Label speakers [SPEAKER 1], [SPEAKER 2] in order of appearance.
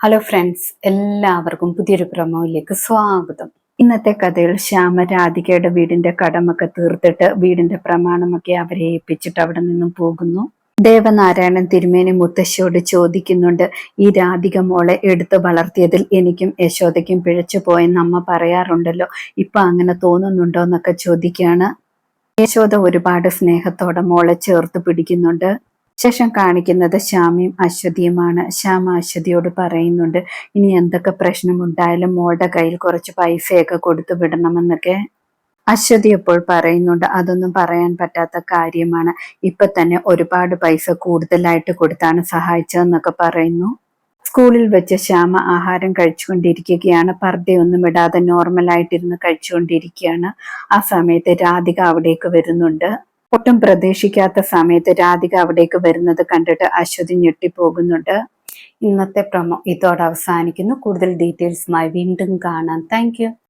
[SPEAKER 1] Hello friends എല്ലാവർക്കും പുതിയൊരു പ്രമോയിലേക്ക് സ്വാഗതം. ഇന്നത്തെ കഥയിൽ ശ്യാമ രാധികയുടെ വീടിന്റെ കടമൊക്കെ തീർത്തിട്ട് വീടിന്റെ പ്രമാണമൊക്കെ അവരെ ഏൽപ്പിച്ചിട്ട് അവിടെ നിന്നും പോകുന്നു. ദേവനാരായണൻ തിരുമേനി മുത്തശ്ശിയോട് ചോദിക്കുന്നുണ്ട് ഈ രാധിക മോളെ എടുത്തു വളർത്തിയതിൽ എനിക്കും യശോദയ്ക്കും പിഴച്ചു പോയെന്ന് അമ്മ പറയാറുണ്ടല്ലോ. ഇപ്പൊ അങ്ങനെ തോന്നുന്നുണ്ടോ എന്നൊക്കെ ചോദിക്കുകയാണ് യശോദ ഒരുപാട് സ്നേഹത്തോടെ മോളെ ചേർത്ത് പിടിക്കുന്നുണ്ട്. ശേഷം കാണിക്കുന്നത് ശ്യാമയും അശ്വതിയുമാണ്. ശ്യാമ അശ്വതിയോട് പറയുന്നുണ്ട് ഇനി എന്തൊക്കെ പ്രശ്നമുണ്ടായാലും മോളുടെ കയ്യിൽ കുറച്ച് പൈസയൊക്കെ കൊടുത്തു വിടണമെന്നൊക്കെ. അശ്വതി ഇപ്പോൾ പറയുന്നുണ്ട് അതൊന്നും പറയാൻ പറ്റാത്ത കാര്യമാണ്. ഇപ്പൊ തന്നെ ഒരുപാട് പൈസ കൂടുതലായിട്ട് കൊടുത്താണ് സഹായിച്ചതെന്നൊക്കെ പറയുന്നു. സ്കൂളിൽ വെച്ച് ശ്യാമ ആഹാരം കഴിച്ചുകൊണ്ടിരിക്കുകയാണ്. പർദ്ദയൊന്നും ഇടാതെ നോർമലായിട്ടിരുന്ന് കഴിച്ചുകൊണ്ടിരിക്കുകയാണ്. ആ സമയത്ത് രാധിക അവിടേക്ക് വരുന്നുണ്ട്. ഒട്ടും പ്രതീക്ഷിക്കാത്ത സമയത്ത് രാധിക അവിടേക്ക് വരുന്നത് കണ്ടിട്ട് അശ്വതി ഞെട്ടിപ്പോകുന്നുണ്ട്. ഇന്നത്തെ പ്രമോ ഇതോടെ അവസാനിക്കുന്നു. കൂടുതൽ ഡീറ്റെയിൽസുമായി വീണ്ടും കാണാം. താങ്ക്